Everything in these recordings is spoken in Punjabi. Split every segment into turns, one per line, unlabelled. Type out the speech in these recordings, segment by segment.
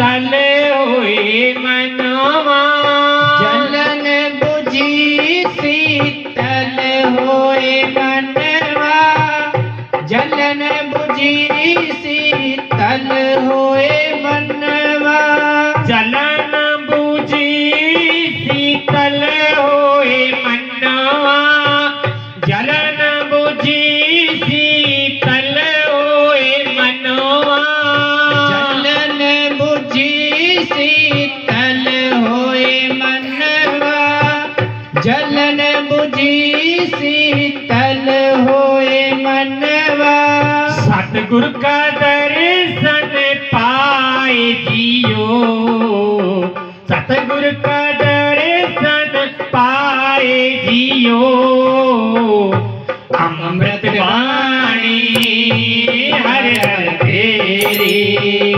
தன்னை
ਸਤਿਗੁਰ ਕਾ ਦਰਸ਼ਨ ਪਾਏ ਜੀਓ ਸਤਿਗੁਰ ਕਾ ਦਰਸ਼ਨ ਪਾਏ ਜੀਓ ਅੰਮ੍ਰਿਤ ਬਾਣੀ ਹਰ ਹਰ ਤੇਰੀ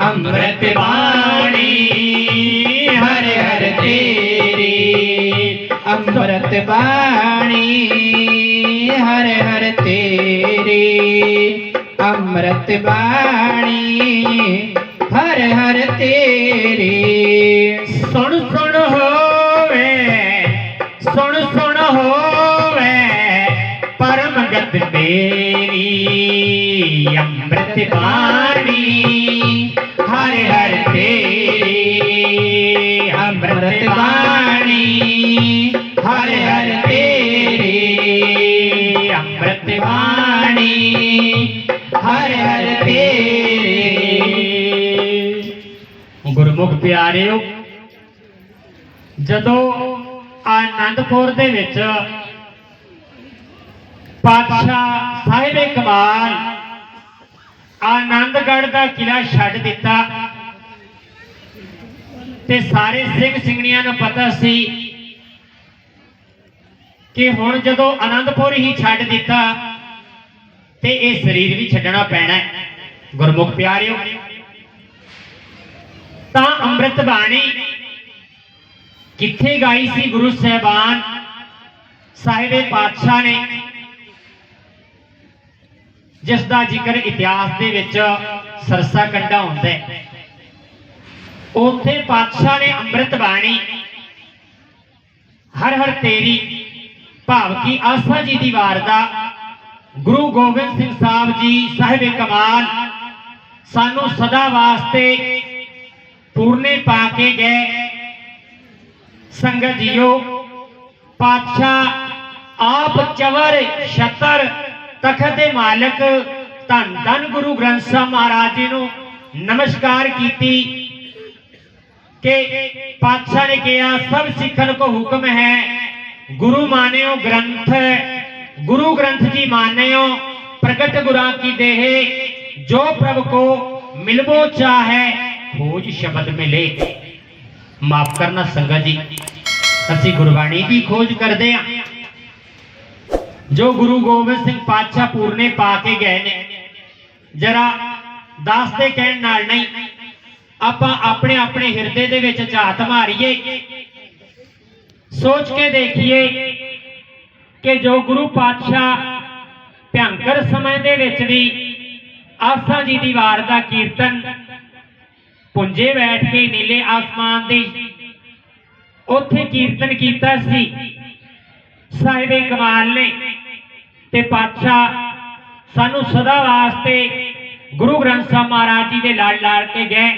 ਅੰਮ੍ਰਿਤ ਬਾਣੀ ਹਰ ਹਰ ਤੇਰੀ
ਅੰਮ੍ਰਿਤ ਅੰਮ੍ਰਿਤ ਬਾਣੀ, ਹਰ ਹਰ ਤੇਰੀ।
ਸੁਣ ਸੁਣ ਹੋਵੇ, ਸੁਣ ਸੁਣ ਹੋਵੇ, ਪਰਮ ਗਤ ਮੇਰੀ ਅੰਮ੍ਰਿਤ ਬਾਣੀ। ਪਿਆਰਿਓ, ਜਦੋਂ ਆਨੰਦਪੁਰ ਦੇ ਵਿੱਚ ਪਾਤਸ਼ਾਹ ਸਾਹਿਬੇ ਕਮਾਲ ਆਨੰਦਗੜ੍ਹ ਦਾ ਕਿਲਾ ਛੱਡ ਦਿੱਤਾ, ਤੇ ਸਾਰੇ ਸਿੰਘ ਸਿੰਘਣੀਆਂ ਨੂੰ ਪਤਾ ਸੀ ਕਿ ਹੁਣ ਜਦੋਂ ਆਨੰਦਪੁਰ ਹੀ ਛੱਡ ਦਿੱਤਾ, ਤੇ ਇਹ ਸਰੀਰ ਵੀ ਛੱਡਣਾ ਪੈਣਾ ਗੁਰਮੁਖ ਪਿਆਰਿਓ ਤਾਂ ਅੰਮ੍ਰਿਤ ਬਾਣੀ ਕਿੱਥੇ ਗਾਈ ਸੀ ਗੁਰੂ ਸਾਹਿਬਾਨ? ਸਾਹਿਬੇ ਪਾਤਸ਼ਾਹ ਨੇ। ਜਿਸ ਦਾ ਜ਼ਿਕਰ ਇਤਿਹਾਸ ਦੇ ਵਿੱਚ ਸਰਸਾ ਕੰਡਾ ਹੁੰਦਾ ਹੈ। ਉੱਥੇ ਪਾਤਸ਼ਾਹ ਨੇ ਅੰਮ੍ਰਿਤ ਬਾਣੀ, ਹਰ ਹਰ ਤੇਰੀ, ਭਾਵ ਕੀ ਆਸਾ ਜੀ ਦੀ ਵਾਰ ਦਾ, ਗੁਰੂ ਗੋਬਿੰਦ ਸਿੰਘ ਸਾਹਿਬ ਜੀ, ਸਾਹਿਬੇ ਕਮਾਲ, ਸਾਨੂੰ ਸਦਾ ਵਾਸਤੇ ਪੂਰਨੇ ਪਾ ਕੇ ਗਏ। ਸੰਗਤ ਜੀਓ, ਪਾਤਸ਼ਾਹ ਆਪ ਚਵਰ, ਛਤਰ ਤਖਤ ਦੇ ਮਾਲਕ, ਧੰਨ ਧੰਨ ਗੁਰੂ ਗ੍ਰੰਥ ਸਾਹਿਬ ਮਹਾਰਾਜ ਜੀ ਨੂੰ ਨਮਸਕਾਰ ਕੀਤੀ ਕਿ ਪਾਤਸ਼ਾਹ ਨੇ ਕਿਹਾ, ਸਭ ਸਿੱਖਣ ਕੋ ਹੁਕਮ ਹੈ। ਗੁਰੂ ਮਾਨਿਓ ਗ੍ਰੰਥ, ਗੁਰੂ ਗ੍ਰੰਥ ਜੀ ਮਾਨਿਓ, ਪ੍ਰਗਟ ਗੁਰਾਂ ਕੀ ਦੇਹ, ਜੋ ਪ੍ਰਭ ਕੋ ਮਿਲਵੋ ਚਾਹੈ। ਖੋਜ ਸ਼ਬਦ ਮਿਲੇ। ਮਾਫ ਕਰਨਾ ਸੰਗਤ ਜੀ, ਅਸੀਂ ਗੁਰਬਾਣੀ ਦੀ ਖੋਜ ਕਰਦੇ ਹਾਂ ਜੋ ਗੁਰੂ ਗੋਬਿੰਦ ਸਿੰਘ ਪਾਤਸ਼ਾਹ ਪੂਰਨੇ ਪਾ ਕੇ ਗਏ ਨੇ। ਜਰਾ ਦਾਸ ਦੇ ਕਹਿਣ ਨਾਲ ਨਹੀਂ, ਆਪਾਂ ਆਪਣੇ ਆਪਣੇ ਹਿਰਦੇ ਦੇ ਵਿੱਚ ਝਾਤ ਮਾਰੀਏ। ਸੋਚ ਕੇ ਦੇਖੀਏ ਕਿ ਜੋ ਗੁਰੂ ਪਾਤਸ਼ਾਹ ਭਿਆੰਕਰ ਸਮੇਂ ਦੇ ਵਿੱਚ ਵੀ ਆਸਾ ਜੀ ਦੀ ਵਾਰ ਦਾ ਕੀਰਤਨ ਪੁੰਜੇ ਬੈਠ ਕੇ ਨੀਲੇ ਆਸਮਾਨ ਦੀ ਉੱਥੇ ਕੀਰਤਨ ਕੀਤਾ ਸੀ। ਸਾਹਿਬੇ ਕਮਾਲ ਨੇ ਤੇ ਪਾਤਸ਼ਾਹ ਸਾਨੂੰ ਸਦਾ ਵਾਸਤੇ ਗੁਰੂ ਗ੍ਰੰਥ ਸਾਹਿਬ ਮਹਾਰਾਜ ਜੀ ਦੇ ਲੜ ਲੜ ਕੇ ਗਏ।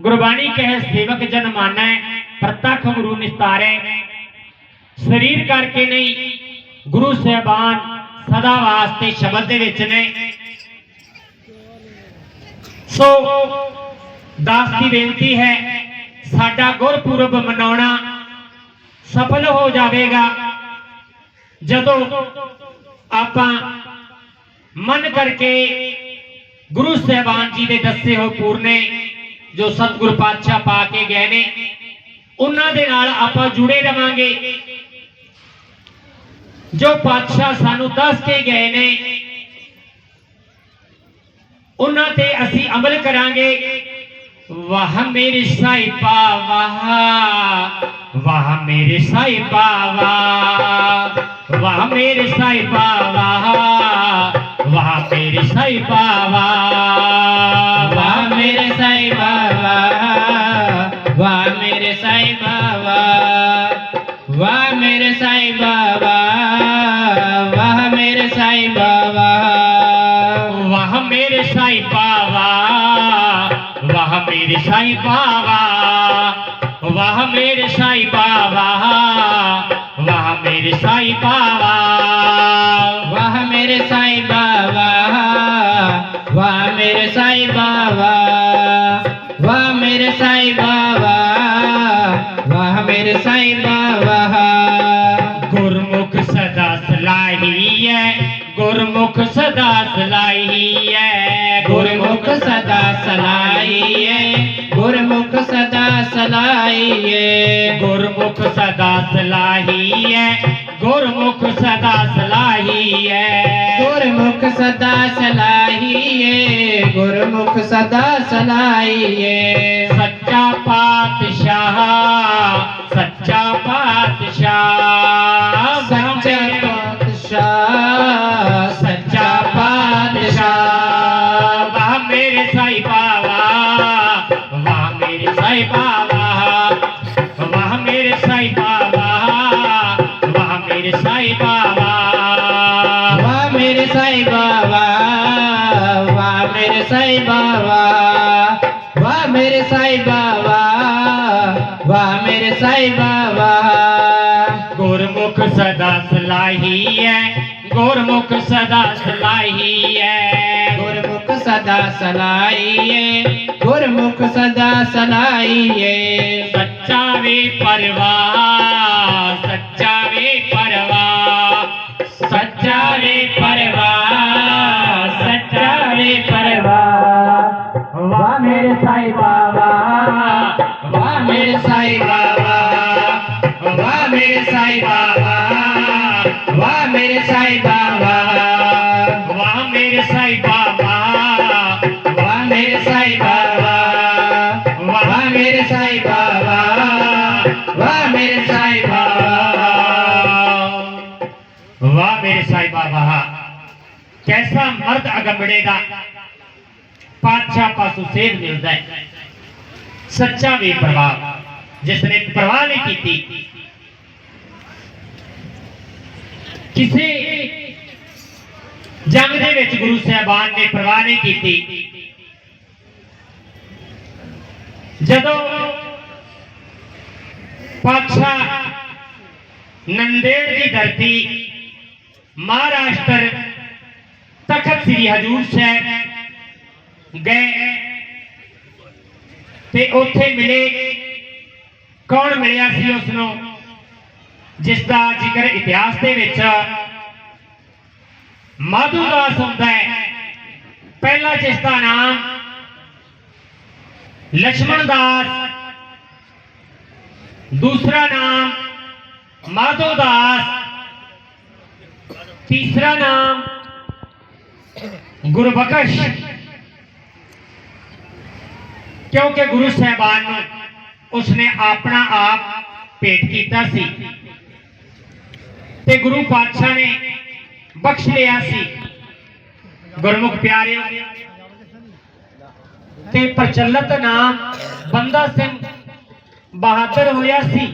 ਗੁਰਬਾਣੀ ਕਹੇ ਸੇਵਕ ਜਨ ਮਾਨੈ, ਪ੍ਰਤੱਖ ਗੁਰੂ ਨਿਸਤਾਰੇ। ਸਰੀਰ ਕਰਕੇ ਨਹੀਂ, ਗੁਰੂ ਸਾਹਿਬਾਨ ਸਦਾ ਵਾਸਤੇ ਸ਼ਬਦ ਦੇ ਵਿੱਚ ਨੇ। ਸੋ ਦਾਸ ਦੀ ਬੇਨਤੀ ਹੈ, ਸਾਡਾ ਗੁਰਪੁਰਬ ਮਨਾਉਣਾ ਸਫਲ ਹੋ ਜਾਵੇਗਾ। ਜਦੋਂ ਆਪਾਂ ਮਨ ਕਰਕੇ ਗੁਰੂ ਸਾਹਿਬਾਨ ਜੀ ਦੇ ਦੱਸੇ ਹੋਏ ਪੂਰਨੇ ਜੋ ਸਤਿਗੁਰ ਪਾਤਸ਼ਾਹ ਪਾ ਕੇ ਗਏ ਨੇ, ਉਹਨਾਂ ਦੇ ਨਾਲ ਆਪਾਂ ਜੁੜੇ ਰਵਾਂਗੇ। ਜੋ ਪਾਤਸ਼ਾਹ ਸਾਨੂੰ ਦੱਸ ਕੇ ਗਏ ਨੇ ਉਹਨਾਂ ਤੇ ਅਸੀਂ ਅਮਲ ਕਰਾਂਗੇ। ਵਾਹ ਮੇਰੇ ਸਾਹਿਬਾ, ਵਾਹ। ਵਾਹ ਮੇਰੇ ਸਾਹਿਬਾ, ਵਾਹ। ਵਾਹ ਮੇਰੇ ਸਾਹਿਬਾ, ਵਾਹ। ਵਾਹ ਮੇਰੇ ਸਾਹਿਬਾ, ਵਾਹ। ਵਾਹ ਮੇਰੇ मेरे साईं बाबा वाह मेरे साईं बाबा वाह मेरे साईं बाबा
वाह मेरे साईं बाबा वाह मेरे साईं बाबा वाह मेरे साईं बाबा वाह मेरे साईं बाबा
वाह मेरे साईं बाबा गुरमुख सदा
सलाही है गुरमुख सदा सलाही ਸਲਾਈਏ
ਗੁਰਮੁਖ ਸਦਾ ਸਲਾਹੀ ਹੈ ਗੁਰਮੁਖ ਸਦਾ ਸਲਾਹੀ ਹੈ
ਗੁਰਮੁਖ ਸਦਾ ਸਲਾਹੀਏ। ਗੁਰਮੁਖ ਸਦਾ ਸਲਾਹੀਏ।
ਸੱਚਾ ਪਾਤਸ਼ਾਹ ਸੱਚਾ ਪਾਤਸ਼ਾਹ। ਵਾਹ ਮੇਰੇ ਸਾਈਂ
ਬਾਬਾ ਵਾਹ ਮੇਰੇ ਸਾਈਂ ਬਾਬਾ ਵਾਹ ਮੇਰੇ ਸਾਈਂ ਬਾਬਾ ਵਾਹ ਮੇਰੇ ਸਾਈਂ ਬਾਬਾ
ਗੁਰਮੁਖ ਸਦਾ ਸਲਾਹੀ ਹੈ ਗੁਰਮੁਖ ਸਦਾ ਸਲਾਹੀ ਹੈ
ਗੁਰਮੁਖ ਸਦਾ ਸਲਾਈਏ ਗੁਰਮੁਖ ਸਦਾ ਸਲਾਈਏ
ਸੱਚਾ ਵੇ
ਵਾਹ ਮੇਰੇ ਸਾਈਂ ਬਾਬਾ ਵਾਹ ਮੇਰੇ ਸਾਈਂ ਬਾਬਾ ਵਾਹ ਮੇਰੇ ਸਾਈਂ ਬਾਬਾ ਵਾਹ ਮੇਰੇ ਸਾਈ ਬਾਬਾ
ਵਾਹ ਮੇਰੇ ਸਾਈਂ ਬਾਬਾ
ਵਾਹ ਮੇਰੇ ਸਾਈਂ ਬਾਬਾ ਵਾਹ ਮੇਰੇ ਸਾਈਂ ਬਾਬਾ ਵਾਹ ਮੇਰੇ ਸਾਈ ਬਾਬਾ
ਕੈਸਾ ਮਰਦ ਅਗੰਬੜੇ ਦਾ ਪਾਤਸ਼ਾਹ ਪਾਸੋਂ ਸੇਧ ਮਿਲਦਾ ਹੈ ਸੱਚਾ ਵੀ ਪ੍ਰਵਾਹ ਜਿਸ ਨੇ ਪ੍ਰਵਾਹ ਨਹੀਂ ਕੀਤੀ ਕਿਸੇ ਜੰਗ ਦੇ ਵਿੱਚ ਗੁਰੂ ਸਾਹਿਬਾਨ ਨੇ ਪ੍ਰਵਾਹ ਨਹੀਂ ਕੀਤੀ ਜਦੋਂ ਪਾਤਸ਼ਾਹ ਨੰਦੇੜ ਦੀ ਧਰਤੀ ਮਹਾਰਾਸ਼ਟਰ ਤਖਤ ਸ੍ਰੀ ਹਜੂਰ ਸਾਹਿਬ ਗਏ ਤੇ ਉੱਥੇ ਮਿਲੇ ਕੌਣ ਮਿਲਿਆ ਸੀ ਉਸ ਨੂੰ ਜਿਸ ਦਾ ਜ਼ਿਕਰ ਇਤਿਹਾਸ ਦੇ ਵਿੱਚ ਮਾਧੂਦਾਸ ਹੁੰਦਾ ਹੈ। ਪਹਿਲਾ ਜਿਸ ਦਾ ਨਾਮ ਲక్ష్మణ ਦਾਸ, ਦੂਸਰਾ ਨਾਮ ਮਾਧੋਦਾਸ ਤੀਸਰਾ ਨਾਮ ਗੁਰਬਖਸ਼। ਕਿਉਂਕਿ ਗੁਰੂ ਸਹਿਬਾਨ ਨੂੰ ਉਸਨੇ ਆਪਣਾ ਆਪ ਭੇਟ ਕੀਤਾ ਸੀ। ਤੇ ਗੁਰੂ ਪਾਤਸ਼ਾਹ ਨੇ ਬਖਸ਼ ਲਿਆ ਸੀ। ਗੁਰਮੁਖ ਪਿਆਰਿਓ, ਤੇ ਪ੍ਰਚਲਿਤ ਨਾਮ ਬੰਦਾ ਸਿੰਘ ਬਹਾਦਰ ਹੋਇਆ ਸੀ।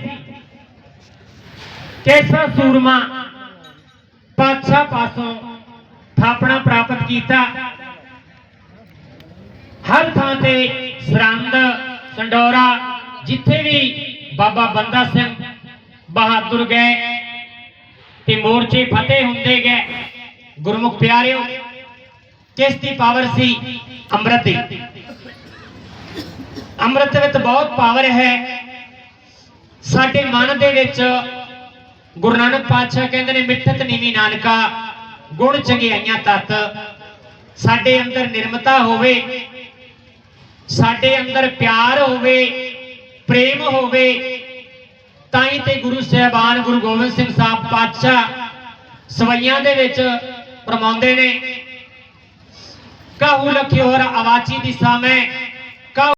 ਕੈਸਾ ਸੂਰਮਾ ਪਾਤਸ਼ਾਹ ਪਾਸੋਂ ਥਾਪਣਾ ਪ੍ਰਾਪਤ ਕੀਤਾ। ਹਰ ਥਾਂ ਤੇ ਸਰੰਦ, ਸੰਡੋਰਾ ਜਿੱਥੇ ਵੀ ਬਾਬਾ ਬੰਦਾ ਸਿੰਘ ਬਹਾਦਰ ਗਏ ਤੇ ਮੋਰਚੇ ਫਤਿਹ ਹੁੰਦੇ ਗਏ, ਗੁਰਮੁਖ ਪਿਆਰਿਓ, ਕਿਸ ਦੀ ਪਾਵਰ ਸੀ? ਅੰਮ੍ਰਿਤ ਦੀ। ਅੰਮ੍ਰਿਤ ਵਿੱਚ ਬਹੁਤ ਪਾਵਰ ਹੈ। ਸਾਡੇ ਮਨ ਦੇ ਵਿੱਚ ਗੁਰੂ ਨਾਨਕ ਪਾਤਸ਼ਾਹ ਕਹਿੰਦੇ ਨੇ, ਮਿੱਠਤ ਨੀਵੀ ਨਾਨਕਾ, ਗੁਣ ਚੰਗਿਆਈਆਂ ਤਤ। ਸਾਡੇ ਅੰਦਰ ਨਿਰਮਤਾ ਹੋਵੇ, ਸਾਡੇ ਅੰਦਰ ਪਿਆਰ ਹੋਵੇ ਪ੍ਰੇਮ ਹੋਵੇ ਤਾਂ ਹੀ ਤੇ ਗੁਰੂ ਸਾਹਿਬਾਨ ਗੁਰੂ ਗੋਬਿੰਦ ਸਿੰਘ ਸਾਹਿਬ ਪਾਤਸ਼ਾਹ ਸਵਈਆਂ ਦੇ ਵਿੱਚ ਫਰਮਾਉਂਦੇ ਨੇ, ਕਾਹੂ ਲਖਿਓਰ ਆਵਾਚੀ ਦਿਸ਼ਾ ਮੈਂ